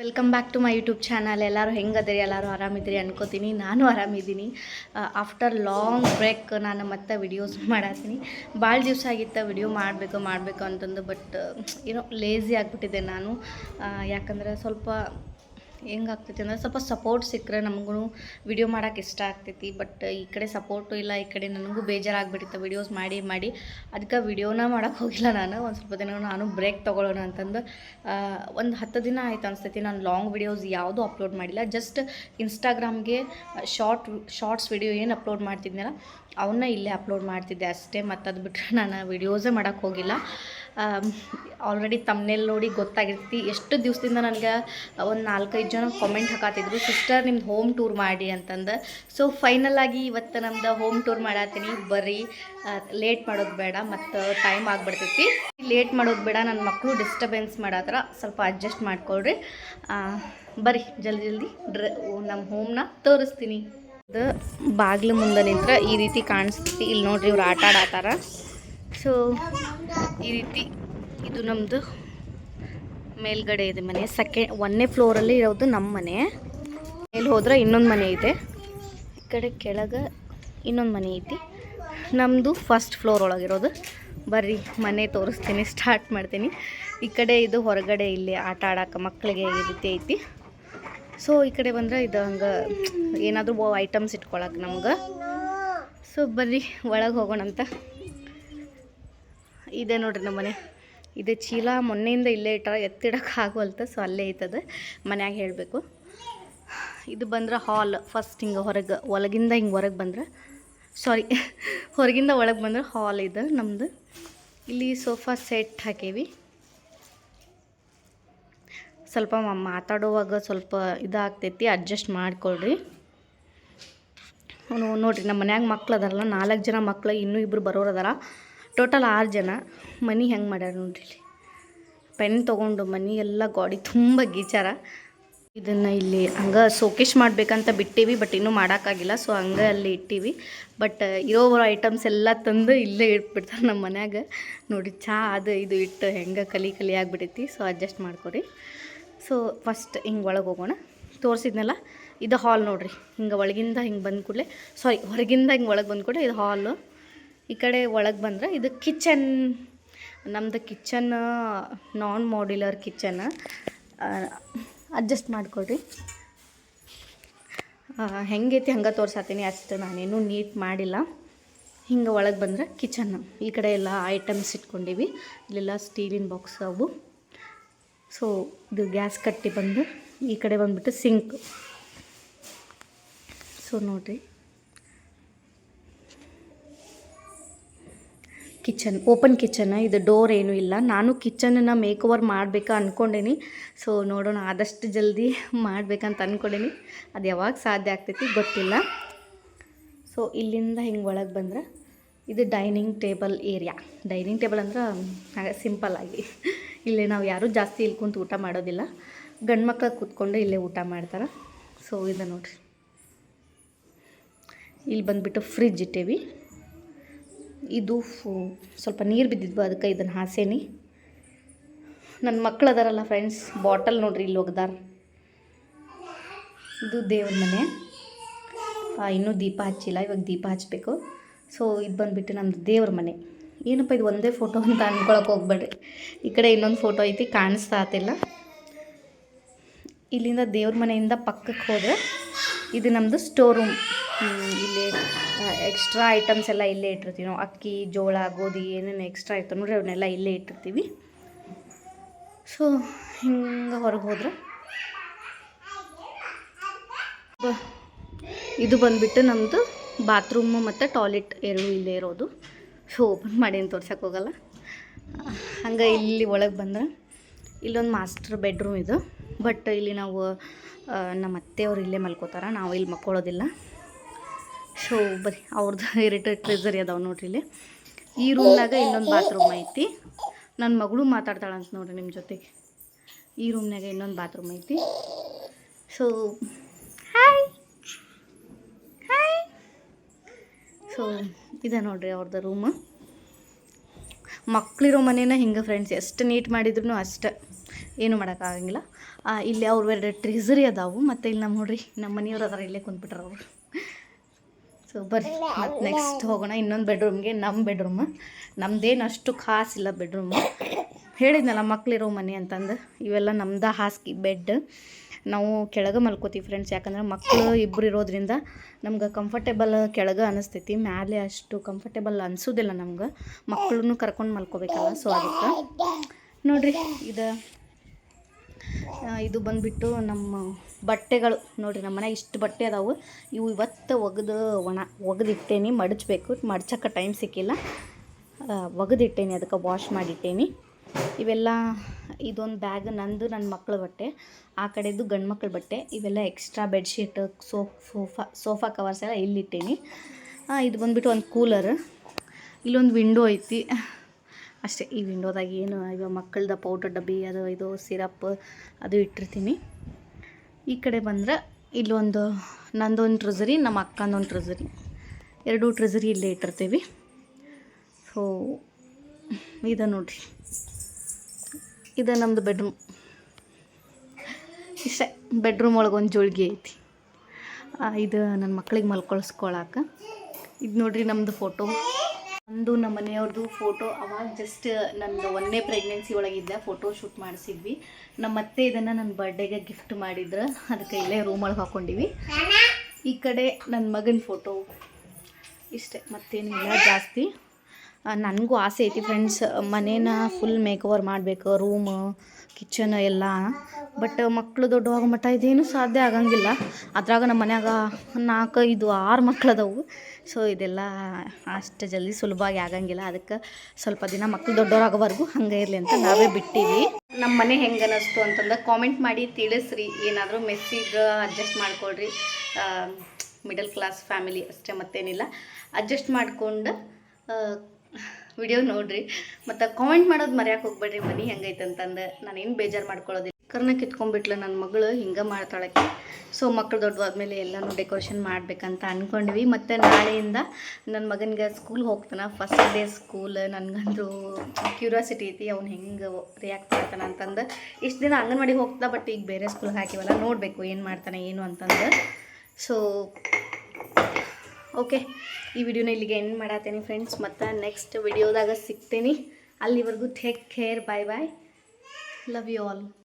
Welcome back to my YouTube channel ಎಲ್ಲರೂ ಹೆಂಗದಿರಿ? ಎಲ್ಲರೂ ಆರಾಮಿದ್ದೀರಿ ಅನ್ಕೋತೀನಿ. ನಾನು ಆರಾಮಿದ್ದೀನಿ ಆಫ್ಟರ್ ಲಾಂಗ್ ಬ್ರೇಕ್ ನಾನು ಮತ್ತೆ ವಿಡಿಯೋಸ್ ಮಾಡತ್ತೀನಿ. ಭಾಳ ದಿವಸ ಆಗಿತ್ತು ವಿಡಿಯೋ ಮಾಡಬೇಕು ಮಾಡಬೇಕು ಅಂತಂದು ಬಟ್ ಏನೋ ಲೇಝಿ ಆಗಿಬಿಟ್ಟಿದೆ ನಾನು. ಯಾಕಂದ್ರೆ ಸ್ವಲ್ಪ ಹೆಂಗಾಗ್ತೈತಿ ಅಂದ್ರೆ ಸ್ವಲ್ಪ ಸಪೋರ್ಟ್ ಸಿಕ್ಕರೆ ನಮಗೂ ವಿಡಿಯೋ ಮಾಡೋಕೆ ಇಷ್ಟ ಆಗ್ತೈತಿ. ಬಟ್ ಈ ಕಡೆ ಸಪೋರ್ಟು ಇಲ್ಲ, ಈ ಕಡೆ ನನಗೂ ಬೇಜಾರಾಗ್ಬಿಟ್ಟಿತ್ತು ವಿಡಿಯೋಸ್ ಮಾಡಿ ಮಾಡಿ. ಅದಕ್ಕೆ ವಿಡಿಯೋನ ಮಾಡೋಕೆ ಹೋಗಿಲ್ಲ ನಾನು. ಒಂದು ಸ್ವಲ್ಪ ದಿನ ನಾನು ಬ್ರೇಕ್ ತೊಗೊಳ್ಳೋಣ ಅಂತಂದು ಒಂದು ಹತ್ತು ದಿನ ಆಯ್ತು ಅನಿಸ್ತೈತಿ. ನಾನು ಲಾಂಗ್ ವಿಡಿಯೋಸ್ ಯಾವುದೂ ಅಪ್ಲೋಡ್ ಮಾಡಿಲ್ಲ. ಜಸ್ಟ್ ಇನ್ಸ್ಟಾಗ್ರಾಮ್ಗೆ ಶಾರ್ಟ್ ಶಾರ್ಟ್ಸ್ ವಿಡಿಯೋ ಏನು ಅಪ್ಲೋಡ್ ಮಾಡ್ತಿದ್ನಲ್ಲ ಅವನ್ನ ಇಲ್ಲೇ ಅಪ್ಲೋಡ್ ಮಾಡ್ತಿದ್ದೆ ಅಷ್ಟೇ. ಮತ್ತು ಅದು ಬಿಟ್ಟರೆ ನಾನು ವಿಡಿಯೋಸೇ ಮಾಡೋಕ್ಕೆ ಹೋಗಿಲ್ಲ. ಆಲ್ರೆಡಿ ತಮ್ಮನೇಲಿ ನೋಡಿ ಗೊತ್ತಾಗಿರ್ತಿ. ಎಷ್ಟು ದಿವಸದಿಂದ ನನಗೆ ಒಂದು ನಾಲ್ಕೈದು ಜನ ಕಾಮೆಂಟ್ ಹಾಕತ್ತಿದ್ರು ಸಿಸ್ಟರ್ ನಿಮ್ದು ಹೋಮ್ ಟೂರ್ ಮಾಡಿ ಅಂತಂದು. ಸೊ ಫೈನಲ್ ಆಗಿ ಇವತ್ತು ನಮ್ದು ಹೋಮ್ ಟೂರ್ ಮಾಡತ್ತೀನಿ. ಬರ್ರಿ ಲೇಟ್ ಮಾಡೋದು ಬೇಡ, ಮತ್ತು ಟೈಮ್ ಆಗಿಬಿಡ್ತೈತಿ. ಲೇಟ್ ಮಾಡೋದು ಬೇಡ ನನ್ನ ಮಕ್ಕಳು ಡಿಸ್ಟರ್ಬೆನ್ಸ್ ಮಾಡತ್ರ ಸ್ವಲ್ಪ ಅಡ್ಜಸ್ಟ್ ಮಾಡ್ಕೊಳ್ರಿ. ಬರ್ರಿ ಜಲ್ದಿ ಜಲ್ದಿ ಡ್ರ ನಮ್ಮ ಹೋಮ್ನ ತೋರಿಸ್ತೀನಿ. ಅದು ಬಾಗಿಲು ಮುಂದೆ ನಿಂತ್ರ ಈ ರೀತಿ ಕಾಣಿಸ್ತೈತಿ ಇಲ್ಲಿ ನೋಡ್ರಿ ಇವ್ರು ಆಟ ಆಡತ್ತಾರ ಸೊ, ಈ ರೀತಿ ಇದು ನಮ್ಮದು ಮೇಲ್ಗಡೆ ಇದೆ ಮನೆ. ಸೆಕೆಂಡ್ ಒಂದನೇ ಫ್ಲೋರಲ್ಲಿ ಇರೋದು ನಮ್ಮ ಮನೆ. ಮೇಲೆ ಹೋದ್ರೆ ಇನ್ನೊಂದು ಮನೆ ಇದೆ. ಈ ಕಡೆ ಕೆಳಗೆ ಇನ್ನೊಂದು ಮನೆ ಐತಿ. ನಮ್ಮದು ಫಸ್ಟ್ ಫ್ಲೋರ್ ಒಳಗಿರೋದು. ಬರ್ರಿ ಮನೆ ತೋರಿಸ್ತೀನಿ ಸ್ಟಾರ್ಟ್ ಮಾಡ್ತೀನಿ. ಈ ಕಡೆ ಇದು ಹೊರಗಡೆ ಇಲ್ಲಿ ಆಟ ಆಡೋಕೆ ಮಕ್ಕಳಿಗೆ ಈ ರೀತಿ ಐತಿ. ಸೊ ಈ ಕಡೆ ಬಂದ್ರೆ ಇದು ಹಂಗೆ ಏನಾದರೂ ಐಟಮ್ಸ್ ಇಟ್ಕೊಳಕ್ಕೆ ನಮ್ಗೆ. ಸೊ ಬರ್ರಿ ಒಳಗೆ ಹೋಗೋಣಂತ. ಇದೆ ನೋಡ್ರಿ ನಮ್ಮ ಮನೆ. ಇದು ಚೀಲ ಮೊನ್ನೆಯಿಂದ ಇಲ್ಲೇ ಇಟ್ಟಾರ ಎತ್ತಿಡಕ್ಕೆ ಆಗೋಲ್ತ ಸೊ ಅಲ್ಲೇ ಐತದ. ಮನ್ಯಾಗ ಹೇಳಬೇಕು. ಇದು ಬಂದ್ರೆ ಹಾಲ್ ಫಸ್ಟ್ ಹಿಂಗೆ ಹೊರಗೆ, ಒಳಗಿಂದ ಹಿಂಗೆ ಹೊರಗೆ ಬಂದ್ರೆ. ಸಾರಿ ಹೊರಗಿಂದ ಒಳಗೆ ಬಂದ್ರೆ ಹಾಲ್ ಇದೆ ನಮ್ಮದು ಇಲ್ಲಿ ಸೋಫಾ ಸೆಟ್ ಹಾಕೇವಿ. ಸ್ವಲ್ಪ ಮಾತಾಡುವಾಗ ಸ್ವಲ್ಪ ಇದಾಗ್ತೈತಿ ಅಡ್ಜಸ್ಟ್ ಮಾಡ್ಕೊಳ್ರಿ. ನೋಡ್ರಿ ನಮ್ಮ ಮನ್ಯಾಗ ಮಕ್ಳು ಅದಾರಲ್ಲ, ನಾಲ್ಕು ಜನ ಮಕ್ಳು, ಇನ್ನೂ ಇಬ್ಬರು ಬರೋರು ಅದಾರ. ಟೋಟಲ್ ಆರು ಜನ. ಮನೆ ಹೆಂಗೆ ಮಾಡ್ಯಾರ ನೋಡ್ರಿ ಇಲ್ಲಿ. ಪೆನ್ ತೊಗೊಂಡು ಮನೆ ಎಲ್ಲ ಗಾಡಿ ತುಂಬ ಗೀಚಾರ. ಇದನ್ನು ಇಲ್ಲಿ ಹಂಗೆ ಸೋಕೇಶ್ ಮಾಡಬೇಕಂತ ಬಿಟ್ಟೀವಿ, ಬಟ್ ಇನ್ನೂ ಮಾಡೋಕ್ಕಾಗಿಲ್ಲ. ಸೊ ಹಂಗೆ ಅಲ್ಲಿ ಇಟ್ಟೀವಿ. ಬಟ್ ಇರೋ ಐಟಮ್ಸ್ ಎಲ್ಲ ತಂದು ಇಲ್ಲೇ ಇಟ್ಬಿಡ್ತಾರೆ ನಮ್ಮ ಮನ್ಯಾಗ. ನೋಡಿ ಚಹಾ ಅದು ಇದು ಇಟ್ಟು ಹೆಂಗೆ ಕಲಿ ಕಲಿ ಆಗಿಬಿಟ್ಟೈತಿ ಸೊ ಅಡ್ಜಸ್ಟ್ ಮಾಡ್ಕೊರಿ. ಸೊ ಫಸ್ಟ್ ಹಿಂಗೆ ಒಳಗೆ ಹೋಗೋಣ. ತೋರಿಸಿದ್ನಲ್ಲ, ಇದು ಹಾಲ್ ನೋಡಿರಿ. ಹಿಂಗೆ ಒಳಗಿಂದ ಹಿಂಗೆ ಬಂದ ಕೂಡಲೇ ಸಾರಿ ಹೊರಗಿಂದ ಹಿಂಗೆ ಒಳಗೆ ಬಂದ ಕೂಡಲೇ ಇದು ಹಾಲು ಈ ಕಡೆ ಒಳಗೆ ಬಂದ್ರೆ ಇದು ಕಿಚನ್ ನಮ್ಮದು kitchen non modular kitchen. Adjust ಮಾಡಿಕೊಡ್ರಿ. ಹೆಂಗೈತಿ ಹಂಗೆ ತೋರ್ಸಾತೀನಿ, ಅಷ್ಟು ನಾನೇನು ನೀಟ್ ಮಾಡಿಲ್ಲ. ಹಿಂಗೆ ಒಳಗೆ ಬಂದ್ರೆ ಕಿಚನ್. ಈ ಕಡೆ ಎಲ್ಲ ಐಟಮ್ಸ್ ಇಟ್ಕೊಂಡಿವಿ. ಇಲ್ಲೆಲ್ಲ ಸ್ಟೀಲಿನ ಬಾಕ್ಸ್ ಅವು. ಸೊ ಇದು ಗ್ಯಾಸ್ ಕಟ್ಟಿ ಬಂದು ಈ ಕಡೆ ಬಂದುಬಿಟ್ಟು ಸಿಂಕ್ ಸೊ ನೋಡಿರಿ. ಕಿಚನ್, ಓಪನ್ ಕಿಚನ್, ಇದು ಡೋರ್ ಏನೂ ಇಲ್ಲ. ನಾನು ಕಿಚನನ್ನು ಮೇಕ್ ಓವರ್ ಮಾಡಬೇಕಾ ಅಂದ್ಕೊಂಡೇನಿ ಸೊ ನೋಡೋಣ, ಆದಷ್ಟು ಜಲ್ದಿ ಮಾಡಬೇಕಂತ ಅಂದ್ಕೊಂಡೇನಿ ಅದು ಯಾವಾಗ ಸಾಧ್ಯ ಆಗ್ತೈತಿ ಗೊತ್ತಿಲ್ಲ. ಸೊ ಇಲ್ಲಿಂದ ಹಿಂಗೆ ಒಳಗೆ ಬಂದ್ರೆ, ಇದು dining table area. Dining table ಅಂದ್ರೆ, ಹಾಗೆ ಸಿಂಪಲ್ ಆಗಿ. ಇಲ್ಲಿ ನಾವು ಯಾರೂ ಜಾಸ್ತಿ ಇಲ್ಲಿ ಕುಂತು ಊಟ ಮಾಡೋದಿಲ್ಲ. ಗಂಡು ಮಕ್ಕಳು ಕೂತ್ಕೊಂಡು ಇಲ್ಲೇ ಊಟ ಮಾಡ್ತಾರೆ. ಸೊ ಇದು ನೋಡಿರಿ. ಇಲ್ಲಿ ಬಂದುಬಿಟ್ಟು ಫ್ರಿಜ್ ಇಟ್ಟೇವಿ. ಇದು ಸ್ವಲ್ಪ ನೀರು ಬಿದ್ದಿದ್ವು, ಅದಕ್ಕೆ ಇದನ್ನು ಹಾಸೇನಿ. ನನ್ನ ಮಕ್ಕಳು ಅದಾರಲ್ಲ ಫ್ರೆಂಡ್ಸ್ ಬಾಟಲ್ ನೋಡ್ರಿ ಇಲ್ಲಿ ಒಗ್ದಾರ ಇದು ದೇವ್ರ ಮನೆ. ಇನ್ನೂ ದೀಪ ಹಚ್ಚಿಲ್ಲ, ಇವಾಗ ದೀಪ ಹಚ್ಚಬೇಕು ಸೊ ಇದು ಬಂದುಬಿಟ್ಟು ನಮ್ಮದು ದೇವ್ರ ಮನೆ. ಏನಪ್ಪ ಇದು ಒಂದೇ ಫೋಟೋ ಅಂತ ಅಂದ್ಕೊಳಕ್ಕೆ ಹೋಗ್ಬೇಡ್ರಿ. ಈ ಕಡೆ ಇನ್ನೊಂದು ಫೋಟೋ ಐತಿ, ಕಾಣಿಸ್ತಾ ಆತಿಲ್ಲ. ಇಲ್ಲಿಂದ ದೇವ್ರ ಮನೆಯಿಂದ ಪಕ್ಕಕ್ಕೆ ಹೋದರೆ, ಇದು ನಮ್ಮದು ಸ್ಟೋರ್ ರೂಮ್ ಇಲ್ಲಿ ಎಕ್ಸ್ಟ್ರಾ ಐಟಮ್ಸ್ ಎಲ್ಲ ಇಲ್ಲೇ ಇಟ್ಟಿರ್ತೀವಿ. ನಾವು ಅಕ್ಕಿ, ಜೋಳ, ಗೋಧಿ ಏನೇನು ಎಕ್ಸ್ಟ್ರಾ ಇರ್ತವೆ ನೋಡ್ರಿ, ಅವನ್ನೆಲ್ಲ ಇಲ್ಲೇ ಇಟ್ಟಿರ್ತೀವಿ. ಸೊ ಹಿಂಗೆ ಹೊರಗೆ ಹೋದ್ರೆ? ಇದು ಬಂದುಬಿಟ್ಟು ನಮ್ಮದು ಬಾತ್ರೂಮು ಮತ್ತು ಟಾಯ್ಲೆಟ್ ಎರಡು ಇಲ್ಲೇ ಇರೋದು. ಸೊ ಓಪನ್ ಮಾಡಿ ಏನು ತೋರ್ಸಕ್ಕೆ ಹೋಗಲ್ಲ. ಹಂಗೆ ಇಲ್ಲಿ ಒಳಗೆ ಬಂದ್ರೆ ಇಲ್ಲೊಂದು ಮಾಸ್ಟರ್ ಬೆಡ್ರೂಮ್ ಇದು. ಬಟ್ ಇಲ್ಲಿ ನಾವು ನಮ್ಮ ಅತ್ತೆಯವ್ರು ಇಲ್ಲೇ ಮಲ್ಕೋತಾರೆ. ನಾವು ಇಲ್ಲಿ ಮಕ್ಕೊಳ್ಳೋದಿಲ್ಲ ಸೊ ಬರೀ ಅವ್ರದ್ದು ಇರಿಟೇಟ್ ಟ್ರೆಸರಿ ಅದಾವೆ ನೋಡ್ರಿ ಇಲ್ಲಿ. ಈ ರೂಮ್ನಾಗ ಇನ್ನೊಂದು ಬಾತ್ರೂಮ್ ಐತಿ. ನನ್ನ ಮಗಳು ಮಾತಾಡ್ತಾಳಂತ ನೋಡ್ರಿ ನಿಮ್ಮ ಜೊತೆಗೆ. ಈ ರೂಮ್ನಾಗ ಇನ್ನೊಂದು ಬಾತ್ರೂಮ್ ಐತಿ. ಸೊ ಹಾಯ್ ಹಾಯ್ ಸೊ ಇದೆ ನೋಡ್ರಿ ಅವ್ರದ್ದು ರೂಮ್ ಮಕ್ಕಳಿರೋ ಮನೇನ ಹಿಂಗೆ ಫ್ರೆಂಡ್ಸ್ ಎಷ್ಟು ನೀಟ್ ಮಾಡಿದ್ರು ಅಷ್ಟೆ ಏನು ಮಾಡೋಕ್ಕಾಗಂಗಿಲ್ಲ. ಇಲ್ಲಿ ಅವ್ರ ಎರಡು ಟ್ರೆಸರಿ ಅದಾವು. ಮತ್ತು ಇಲ್ಲಿ ನಮ್ಮ ನೋಡ್ರಿ ನಮ್ಮ ಮನೆಯವ್ರು ಅದಾರ ಇಲ್ಲೇ ಕುಂತ್ಬಿಟ್ರ ಅವರು. ಸೊ ಬರ್ರಿ. ಮತ್ತು ನೆಕ್ಸ್ಟ್ ಹೋಗೋಣ. ಇನ್ನೊಂದು ಬೆಡ್ರೂಮ್ಗೆ ನಮ್ಮ ಬೆಡ್ರೂಮ್ ನಮ್ಮದೇನು ಅಷ್ಟು ಖಾಸಿಲ್ಲ ಬೆಡ್ರೂಮ್ ಹೇಳಿದ್ನಲ್ಲ ಮಕ್ಕಳಿರೋ ಮನೆ ಅಂತಂದು. ಇವೆಲ್ಲ ನಮ್ದು ಹಾಸಿಗೆ ಬೆಡ್ ನಾವು ಕೆಳಗೆ ಮಲ್ಕೋತೀವಿ ಫ್ರೆಂಡ್ಸ್ ಯಾಕಂದ್ರೆ ಮಕ್ಕಳು ಇಬ್ಬರು ಇರೋದ್ರಿಂದ ನಮ್ಗೆ ಕಂಫರ್ಟೇಬಲ್ ಕೆಳಗೆ ಅನಿಸ್ತೈತಿ. ಮ್ಯಾಲೆ ಅಷ್ಟು ಕಂಫರ್ಟೇಬಲ್ ಅನಿಸೋದಿಲ್ಲ ನಮ್ಗೆ. ಮಕ್ಕಳನ್ನು ಕರ್ಕೊಂಡು ಮಲ್ಕೋಬೇಕಲ್ಲ ಸೊ ಅದಕ್ಕೆ. ನೋಡಿರಿ ಇದು ಇದು ಬಂದ್ಬಿಟ್ಟು ನಮ್ಮ ಬಟ್ಟೆಗಳು. ನೋಡಿರಿ ನಮ್ಮ ಮನೆ ಇಷ್ಟು ಬಟ್ಟೆ ಅದಾವು. ಇವು ಇವತ್ತು ಒಗೆದು ಒಣ, ಒಗೆದಿಟ್ಟೇನಿ, ಮಡಚಬೇಕು. ಮಡ್ಚಕ್ಕೆ ಟೈಮ್ ಸಿಕ್ಕಿಲ್ಲ. ಒಗೆದಿಟ್ಟೇನಿ, ಅದಕ್ಕೆ ವಾಶ್ ಮಾಡಿಟ್ಟೇನಿ. ಇವೆಲ್ಲ, ಇದೊಂದು ಬ್ಯಾಗ್ ನಂದು ನನ್ನ ಮಕ್ಕಳ ಬಟ್ಟೆ. ಆ ಕಡೆದು ಗಂಡು ಮಕ್ಕಳ ಬಟ್ಟೆ. ಇವೆಲ್ಲ extra bedsheet sofa sofa sofa covers ಎಲ್ಲ ಇಲ್ಲಿಟ್ಟೇನಿ. ಇದು ಬಂದ್ಬಿಟ್ಟು ಒಂದು ಕೂಲರ್ ಇಲ್ಲೊಂದು ವಿಂಡೋ ಐತಿ. ಅಷ್ಟೇ, ಈ ವಿಂಡೋದಾಗ ಏನು, ಇವಾಗ ಮಕ್ಕಳದ ಪೌಡರ್ ಡಬ್ಬಿ, ಅದು ಇದು, ಸಿರಪ್, ಅದು ಇಟ್ಟಿರ್ತೀನಿ. ಈ ಕಡೆ ಬಂದ್ರೆ ಇಲ್ಲೊಂದು, ನಂದೊಂದು ಟ್ರೆಸರಿ, ನಮ್ಮ ಅಕ್ಕಂದೊಂದು ಟ್ರೆಸರಿ. ಎರಡೂ ಟ್ರೆಸರಿ ಇಲ್ಲೇ ಇಟ್ಟಿರ್ತೀವಿ. ಸೊ ಇದು ನೋಡಿರಿ. ಇದು ನಮ್ಮದು ಬೆಡ್ರೂಮ್ ಇಷ್ಟೇ ಬೆಡ್ರೂಮ್ ಒಳಗೆ ಒಂದು ಜೋಳಿಗೆ ಐತಿ. ಇದು ನನ್ನ ಮಕ್ಕಳಿಗೆ ಮಲ್ಕೊಳ್ಸ್ಕೊಳಕ್ಕೆ ಇದು ನೋಡ್ರಿ ನಮ್ಮದು ಫೋಟೋ ನಂದು ನಮ್ಮ ಮನೆಯವ್ರದ್ದು ಫೋಟೋ ಅವಾಗ ಜಸ್ಟ್ ನಂದು ಒಂದನೇ ಪ್ರೆಗ್ನೆನ್ಸಿ ಒಳಗಿದ್ದೆ ಫೋಟೋ ಶೂಟ್ ಮಾಡಿಸಿದ್ವಿ. ನಮ್ಮ ಅತ್ತೆ ಇದನ್ನು ನನ್ನ ಬರ್ಡೇಗೆ ಗಿಫ್ಟ್ ಮಾಡಿದ್ರೆ. ಅದಕ್ಕೆ ಇಲ್ಲೇ ರೂಮ್ ಒಳಗೆ ಹಾಕ್ಕೊಂಡಿವಿ ಈ ಕಡೆ ನನ್ನ ಮಗನ ಫೋಟೋ ಇಷ್ಟೇ, ಮತ್ತೇನಿಲ್ಲ ಜಾಸ್ತಿ. ನನಗೂ ಆಸೆ ಐತಿ ಫ್ರೆಂಡ್ಸ್ ಮನೇನ ಫುಲ್ ಮೇಕ್ ಓವರ್ ಮಾಡಬೇಕು ರೂಮ್ ಕಿಚನ್ ಎಲ್ಲ. ಬಟ್ ಮಕ್ಕಳು ದೊಡ್ಡವಾಗ ಮಟ್ಟ ಇದೇನು ಸಾಧ್ಯ ಆಗಂಗಿಲ್ಲ. ಅದ್ರಾಗ ನಮ್ಮ ಮನ್ಯಾಗ ನಾಲ್ಕೈದು ಆರು ಮಕ್ಳು ಅದಾವು ಸೊ ಇದೆಲ್ಲ ಅಷ್ಟು ಜಲ್ದಿ ಸುಲಭವಾಗಿ ಆಗಂಗಿಲ್ಲ. ಅದಕ್ಕೆ ಸ್ವಲ್ಪ ದಿನ ಮಕ್ಕಳು ದೊಡ್ಡವರಾಗೋವರೆಗೂ ಹಂಗೆ ಇರಲಿ ಅಂತ ನಾವೇ ಬಿಟ್ಟಿವಿ ನಮ್ಮ ಮನೆ ಹೆಂಗೆ ಅನ್ನಿಸ್ತು ಅಂತಂದ್ರೆ ಕಾಮೆಂಟ್ ಮಾಡಿ ತಿಳಿಸ್ರಿ. ಏನಾದರೂ ಮೆಸ್ಸಿಗೆ ಅಡ್ಜಸ್ಟ್ ಮಾಡ್ಕೊಳ್ರಿ. ಮಿಡಲ್ ಕ್ಲಾಸ್ ಫ್ಯಾಮಿಲಿ ಅಷ್ಟೇ ಮತ್ತೇನಿಲ್ಲ. ಅಡ್ಜಸ್ಟ್ ಮಾಡ್ಕೊಂಡು ವಿಡಿಯೋ ನೋಡ್ರಿ. ಮತ್ತು ಕಾಮೆಂಟ್ ಮಾಡೋದು ಮರ್ಯಾಕೆ ಹೋಗ್ಬೇಡ್ರಿ ಮನೆ ಹೆಂಗೈತೆ ಅಂತಂದು ನಾನೇನು ಬೇಜಾರು ಮಾಡ್ಕೊಳ್ಳೋದಿಲ್ಲ ಕರ್ನ ಕಿತ್ಕೊಂಡ್ಬಿಟ್ಲು ನನ್ನ ಮಗಳು ಹಿಂಗೆ ಮಾಡ್ತಾಳಕ್ಕೆ ಸೊ ಮಕ್ಕಳು ದೊಡ್ಡವಾದ್ಮೇಲೆ ಎಲ್ಲನೂ ಡೆಕೋರೇಷನ್ ಮಾಡ್ಬೇಕಂತ ಅಂದ್ಕೊಂಡ್ವಿ ಮತ್ತು ನಾಳೆಯಿಂದ ನನ್ನ ಮಗನಿಗೆ ಸ್ಕೂಲ್ ಹೋಗ್ತಾನೆ. ಫಸ್ಟ್ ಡೇ ಸ್ಕೂಲ್ ನನಗಂದ್ರೂ ಕ್ಯೂರಿಯಾಸಿಟಿ ಐತಿ. ಅವ್ನು ಹೆಂಗೆ ರಿಯಾಕ್ಟ್ ಮಾಡ್ತಾನೆ ಅಂತಂದು. ಇಷ್ಟು ದಿನ ಅಂಗನವಾಡಿಗೆ ಹೋಗ್ತಾ ಬಟ್ ಈಗ ಬೇರೆ ಸ್ಕೂಲ್ಗೆ ಹಾಕಿವಲ್ಲ. ನೋಡಬೇಕು ಏನು ಮಾಡ್ತಾನೆ, ಏನು ಅಂತಂದು. ಸೊ ಓಕೆ ಈ ವಿಡಿಯೋನ ಇಲ್ಲಿಗೆ ಎಂಡ್ ಮಾಡತ್ತೇನೆ ಫ್ರೆಂಡ್ಸ್ ಮತ್ತು ನೆಕ್ಸ್ಟ್ ವಿಡಿಯೋದಾಗ ಸಿಗ್ತೀನಿ. ಅಲ್ಲಿವರೆಗೂ take care bye bye love you all